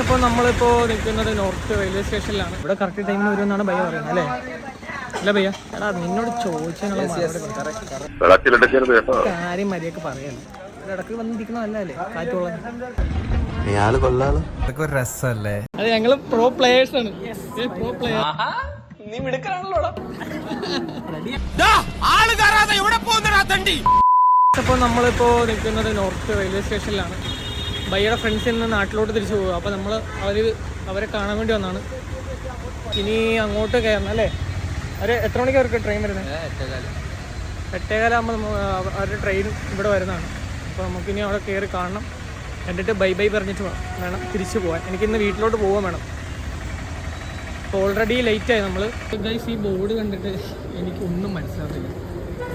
അപ്പോൾ നമ്മളിപ്പോൾ നിൽക്കുന്നത് നോർത്ത് റെയിൽവേ സ്റ്റേഷനിലാണ്. ഇവിടെ കറക്റ്റ് ടൈമിൽ വരുമെന്നാണ് ഭയ പറയുന്നത് അല്ലേ? അല്ല ഭയ്യ എടാ നിന്നോട് കേട്ടോ കാര്യം മര്യാദയ്ക്ക് പറയണം ഇടയ്ക്ക് വന്നിരിക്കുന്നതല്ലേ കാറ്റുള്ളത് അത് ഞങ്ങൾ പ്രോ പ്ലേയേഴ്സ് ആണ്. പ്രോ പ്ലേയർ നീ മിടുക്കറാണല്ലോ അപ്പോൾ നമ്മളിപ്പോ നിൽക്കുന്നത് നോർത്ത് റെയിൽവേ സ്റ്റേഷനിലാണ്. ബയ്യയുടെ ഫ്രണ്ട്സിൽ നിന്ന് നാട്ടിലോട്ട് തിരിച്ചു പോകും അപ്പോൾ നമ്മൾ അവർ അവരെ കാണാൻ വേണ്ടി വന്നാണ്. ഇനി അങ്ങോട്ട് കയറണം അല്ലേ? അവർ എത്ര മണിക്ക് അവർക്ക് ട്രെയിൻ വരുന്നത് എട്ടേകാലാകുമ്പോൾ അവരുടെ ട്രെയിൻ ഇവിടെ വരുന്നതാണ്. അപ്പോൾ നമുക്കിനി അവിടെ കയറി കാണണം. എന്നിട്ട് ബൈ ബൈ പറഞ്ഞിട്ട് വേണം വേണം തിരിച്ചു പോകാൻ എനിക്കിന്ന് വീട്ടിലോട്ട് പോകാൻ വേണം. അപ്പോൾ ഓൾറെഡി ലേറ്റായി നമ്മൾ ഗൈസ് ഈ ബോർഡ് കണ്ടിട്ട് എനിക്കൊന്നും മനസ്സിലാവുന്നില്ല.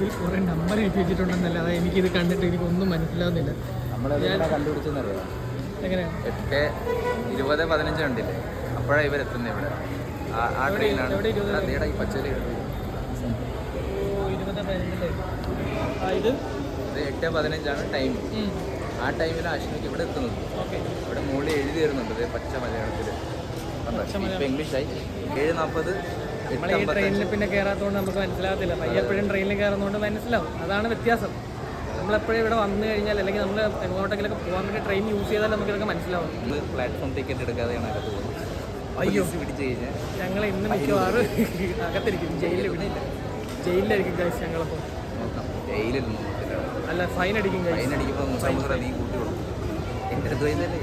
ഇതിൽ കുറേ നമ്പർ എഴുതി വെച്ചിട്ടുണ്ടെന്നല്ലാതെ എനിക്കിത് കണ്ടിട്ട് എനിക്കൊന്നും മനസ്സിലാവുന്നില്ല. കണ്ടുപിടിച്ചെന്നറിയാം എങ്ങനെയാണ് എട്ട് ഇരുപത് പതിനഞ്ച് കണ്ടില്ലേ? അപ്പോഴാണ് ഇവരെത്തുന്നത് ഇവിടെ. ആ- ട്രെയിനാണ് ഈ പച്ചലി ഇത്? എട്ട് പതിനഞ്ചാണ് ടൈം. ആ ടൈമിൽ അശ്വിനിക്ക് ഇവിടെ എത്തുന്നത്. ഇവിടെ മുകളിൽ എഴുതി തരുന്നുണ്ട് പച്ച മലയാളത്തിൽ ഇപ്പം ഇംഗ്ലീഷായി. ഏഴ് നാൽപ്പത് നമ്മൾ ഈ ട്രെയിനിൽ പിന്നെ കയറാത്തതുകൊണ്ട് നമുക്ക് മനസ്സിലാകത്തില്ല. പയ്യപ്പോഴും ട്രെയിനിൽ കയറുന്നതുകൊണ്ട് മനസ്സിലാവും. അതാണ് വ്യത്യാസം. നമ്മളെപ്പോഴും ഇവിടെ വന്നു കഴിഞ്ഞാൽ അല്ലെങ്കിൽ നമ്മൾ എങ്ങോട്ടെങ്കിലൊക്കെ പോകാൻ വേണ്ടി ട്രെയിൻ യൂസ് ചെയ്താൽ നമുക്ക് ഇതൊക്കെ മനസ്സിലാവും പ്ലാറ്റ്ഫോം ടിക്കറ്റ് എടുക്കാതെയാണ് അയ്യോ. പിടിച്ച് കഴിഞ്ഞാൽ ഞങ്ങൾ ഇന്ന് മിക്കവാറും അകത്തിരിക്കും. ജയിലിൽ വിടില്ല ജയിലിലായിരിക്കും ഗൈസ് ഞങ്ങളപ്പോൾ ജയിലിൽ അല്ല ഫൈൻ അടിക്കും ഫൈൻ അടിക്കുമ്പോൾ നീ കൂട്ടി എന്റെ അടുത്ത് പൈസല്ലേ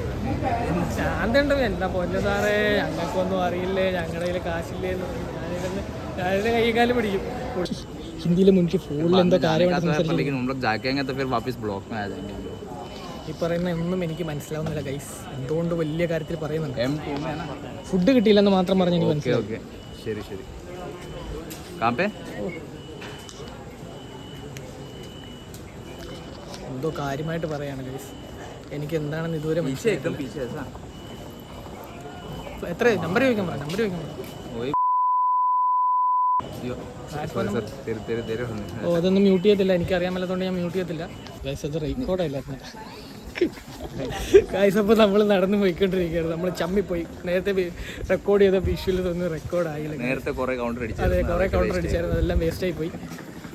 ശാന്തണ്ട് എന്താ പൊന്നു സാറേ? ഞങ്ങൾക്കൊന്നും അറിയില്ലേ? ഞങ്ങളുടെ കയ്യിൽ കാശില്ലേ എന്ന്. ഹിന്ദിയിലെ മുൻക്ക് ഫുള്ളിൽ എന്തോ കാര്യമായിട്ട് സംസാരിക്കുന്നു ഈ പറയുന്ന ഒന്നും എനിക്ക് മനസ്സിലാവുന്നില്ല ഗൈസ് എന്തുകൊണ്ട് വലിയ കാര്യത്തിൽ പറയുന്നുണ്ട്? ഫുഡ് കിട്ടിയില്ലെന്ന് മാത്രം പറഞ്ഞു എനിക്ക് മനസ്സിലാവും ശരി ശരി. എന്തോ കാര്യമായിട്ട് പറയാണ് ഗൈസ് എനിക്ക് എന്താണെന്ന് ഇതുവരെ മനസ്സിലായി എത്ര നമ്പർ ചോദിക്കാൻ പറ നമ്പർ ചോദിക്കാൻ പറ. ഓ അതൊന്നും മ്യൂട്ട് ചെയ്യത്തില്ല. എനിക്ക് അറിയാൻ മേലത്തോണ്ട് ഞാൻ മ്യൂട്ട് ചെയ്യത്തില്ല. അത് റെക്കോർഡല്ല ഗൈസ് അപ്പോൾ നമ്മൾ നടന്നു പോയിക്കൊണ്ടിരിക്കുകയാണ്. നമ്മൾ ചമ്മിപ്പോയി. നേരത്തെ റെക്കോർഡ് ചെയ്ത വിഷ്വൽ ഒന്നും റെക്കോർഡ് ആയില്ല. നേരത്തെ കുറെ കൗണ്ടർ അടിച്ചു അതെ കുറേ കൗണ്ടർ അടിച്ചായിരുന്നു. അതെല്ലാം വേസ്റ്റ് ആയി പോയി.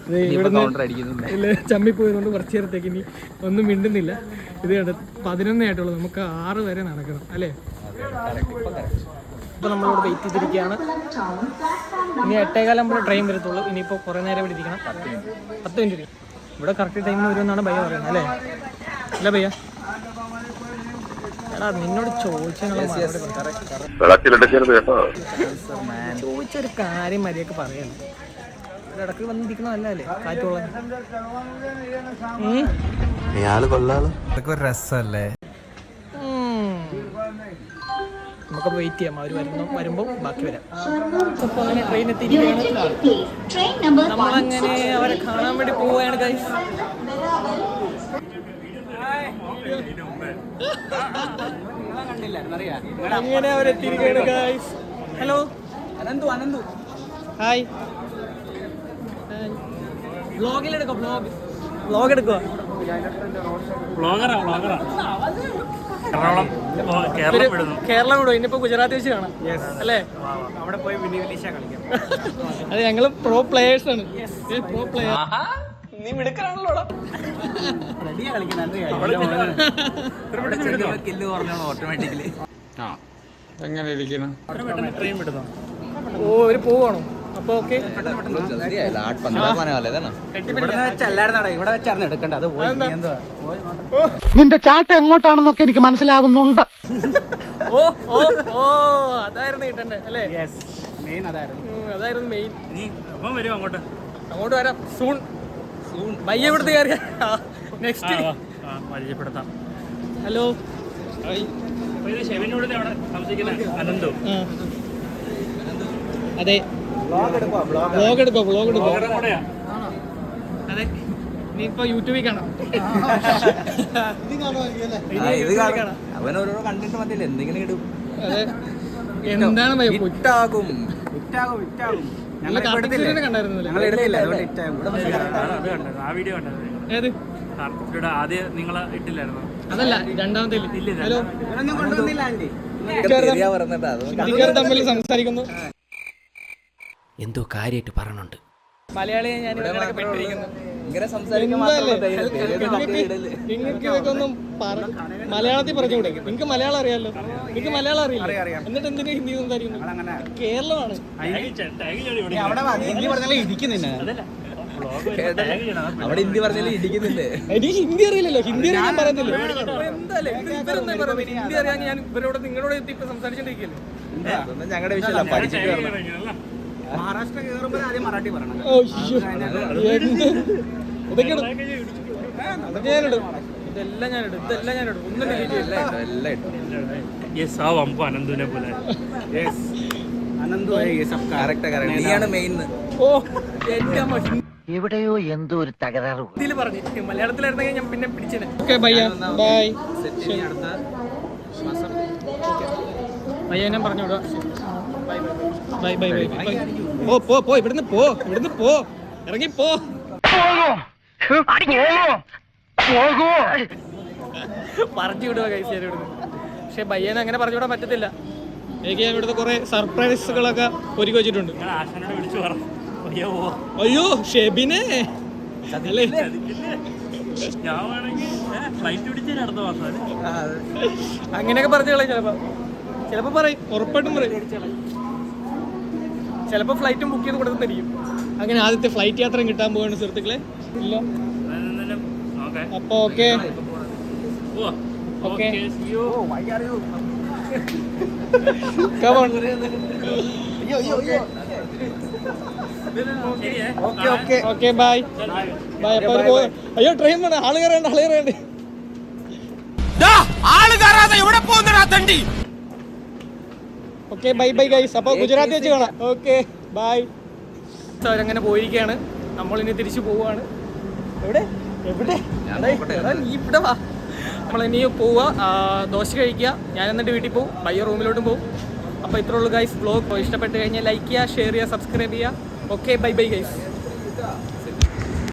ഇത് ഇവിടുന്ന് ചമ്മിപ്പോയതുകൊണ്ട് കുറച്ച് നേരത്തേക്ക് ഇനി ഒന്നും മിണ്ടുന്നില്ല. ഇത് കണ്ട് പതിനൊന്നേ ആയിട്ടുള്ളൂ. നമുക്ക് ആറ് വരെ നടക്കണം അല്ലേ? ഇപ്പോൾ നമ്മളിവിടെ വെയിറ്റ് ചെയ്തിരിക്കുകയാണ്. ഇനി എട്ടേകാലാകുമ്പോൾ ട്രെയിൻ വരത്തുള്ളൂ. ഇനിയിപ്പോൾ കുറേ നേരം ഇവിടെ ഇരിക്കണം. പത്ത് മിനിറ്റ്. ഇവിടെ കറക്റ്റ് ടൈമിന് വരുമെന്നാണ് ഭയ്യ പറയുന്നത് അല്ലേ? അല്ല ഭയ്യ? എടാ നിന്നോട് ചോദിച്ചൊരു കാര്യം മര്യാദയ്ക്ക് പറയണം. ഇടയ്ക്ക് വന്നിരിക്കണല്ലേ വന്നിരിക്കുന്നതല്ലേ കൊള്ളാൾ ഒരു രസമല്ലേ? നമുക്ക് വെയിറ്റ് ചെയ്യാം. അവർ വരുന്നു വരുമ്പോൾ ബാക്കി വരാം. അപ്പോൾ അങ്ങനെ ട്രെയിൻ എത്തിയിരിക്കുകയാണ് നമ്മളങ്ങനെ അവരെ കാണാൻ വേണ്ടി പോവുകയാണ് ഗൈസ് അങ്ങനെ അവരെത്തിയിരിക്കുകയാണ് guys hello Ananthu Ananthu. Hi വ്ളോഗിലെടുക്കോ ബ്ലോഗറാ വ്ളോഗ് കേരളം വിടും ഇനിയിപ്പോ ഗുജറാത്ത് വെച്ച് കാണാം. അല്ലേ? അവിടെ പോയി കളിക്കാം അത് ഞങ്ങൾ പ്രോ പ്ലേയേഴ്സ് ആണ്. പ്രോ പ്ലേയർ നീ ഓട്ടോമാറ്റിക്കലി ആ. ഓ ഒരു പോവാണോ? ഓക്കെ. നിന്റെ ചാട്ട എങ്ങോട്ടാണെന്നൊക്കെ എനിക്ക് മനസ്സിലാകുന്നുണ്ട് ഓ ഓ ഓ. അതായിരുന്നു കിട്ടണ്ടേ അല്ലേ? മെയിൻ അതായിരുന്നു. അതായിരുന്നു മെയിൻ അങ്ങോട്ട്. വരാം. സൂൺ. കയറിയ. നെക്സ്റ്റ് പരിചയപ്പെടുത്താം. ഹലോ. ഷെവിനോട് അനന്തു. അതെ. വ്ലോഗ് എടുക്കോ വ്ലോഗ് എടുക്കോ കൂടെയാ. അതെ. നീ ഇപ്പൊ യൂട്യൂബിൽ കാണാം. ഇത് കാണും. അവൻ ഓരോരോ കണ്ടിട്ട് മതിയല്ലേ എന്തെങ്കിലും ഇടും. അതെ. എന്താണ് ഭയ ഇട്ടാകും. നല്ല ഞങ്ങൾ ആ വീഡിയോ കണ്ടത്. ഏത്? ആദ്യം നിങ്ങൾ ഇട്ടില്ലായിരുന്നു? അതല്ല രണ്ടാമത്തെ ഹലോ. തമ്മിൽ സംസാരിക്കുന്നു. എന്തോ കാര്യമായിട്ട് പറയണുണ്ട്. മലയാളിയെ ഞാൻ ഇങ്ങനെ സംസാരിക്കാൻ നിങ്ങൾക്ക് മലയാളത്തിൽ പറഞ്ഞുകൂടെ? നിങ്ങൾക്ക് മലയാളം അറിയാലോ? നിങ്ങൾക്ക് മലയാളം അറിയില്ല? എന്നിട്ട് എന്തിനാ ഹിന്ദി സംസാരിക്കുന്നു? കേരളമാണ്? അവിടെ ഹിന്ദി പറഞ്ഞാലും ഇടിക്കുന്നില്ലേ എനിക്ക് ഹിന്ദി അറിയില്ലല്ലോ. ഹിന്ദി അറിയാൻ ഞാൻ പറയുന്നില്ല. ഹിന്ദി അറിയാൻ ഞാൻ ഇവരോട് നിങ്ങളോട് സംസാരിച്ചോണ്ടിരിക്കല്ലേ? ഞങ്ങളുടെ വിഷയമല്ല. പഠിച്ചിട്ട് വരണം ആദ്യം മറാഠി? ഇതൊക്കെ ഇതെല്ലാം ഞാൻ ഇതെല്ലാം ഞാൻ ഒന്നും ഡിലീറ്റ് ചെയ്യില്ല ഇതെല്ലാം. യെസ് ആ വമ്പ് അനന്തുവിനെ പോലെ. കറക്റ്റാ. കറക്റ്റ് നീയാണ് മെയിൻ ഓ. അമ്മ. എവിടെയോ എന്തോ ഒരു തകരാറ് പറഞ്ഞു മലയാളത്തിലായിരുന്നെങ്കിൽ ഞാൻ പിന്നെ പിടിച്ചേനെ. Okay bye by. അടുത്ത മാസം ബയ്യ ഞാൻ പറഞ്ഞു വിടുക ബൈ ബൈ. ബൈ ബൈ പോ പോ പോ ഇവിടുന്ന് പോ ഇവിടുന്ന് പോ. ഇറങ്ങി പോ. പറഞ്ഞു വിടുക കൈസ് ഇവിടുന്ന്. പക്ഷെ ബയ്യനെ അങ്ങനെ പറഞ്ഞു വിടാൻ പറ്റത്തില്ല. എനിക്ക് ഇവിടുത്തെ കുറെ സർപ്രൈസുകളൊക്കെ ഒരുക്കി വെച്ചിട്ടുണ്ട് ഞാൻ ആശാനോട് വിളിച്ചു പറ അയ്യോ ഷെബിനെ? അങ്ങനെയൊക്കെ പറഞ്ഞു കളയും ചിലപ്പോ. ചിലപ്പോ പറയും. ഉറപ്പായിട്ടും പറയും. ചിലപ്പോ ഫ്ലൈറ്റും ബുക്ക് ചെയ്ത് കൊടുത്തിരിക്കും അങ്ങനെ ആദ്യത്തെ ഫ്ലൈറ്റ് യാത്ര കിട്ടാൻ പോവാണ് സുഹൃത്തുക്കളെ. ഇല്ല. എന്നാലും നോക്കേ അപ്പൊ ഓക്കെ ആൾ. ഓക്കെ ഓക്കെ ബൈ ബൈ അപ്പൊ. അയ്യോ ട്രെയിൻ വേണം. ആൾ കയറേണ്ട ആൾ കയറേണ്ട. ഓക്കെ ബൈ ബൈ ഗൈസ് അപ്പൊ ഗുജറാത്തി വെച്ച് കാണാം. ഓക്കെ ബൈ അവരങ്ങനെ പോയിരിക്കുകയാണ്. നമ്മളിനി തിരിച്ചു പോവുകയാണ് എവിടെ? എവിടെ? ഇവിടെ വാ. നമ്മളിനി പോവുക ദോശ കഴിക്കുക. ഞാൻ എന്നിട്ട് വീട്ടിൽ പോകും ബയ്യ റൂമിലോട്ടും പോകും അപ്പോൾ ഇത്രയുള്ളൂ ഗൈസ് ബ്ലോഗ് ഇഷ്ടപ്പെട്ട് കഴിഞ്ഞാൽ ലൈക്ക് ചെയ്യുക ഷെയർ ചെയ്യുക സബ്സ്ക്രൈബ് ചെയ്യുക. Okay bye bye guys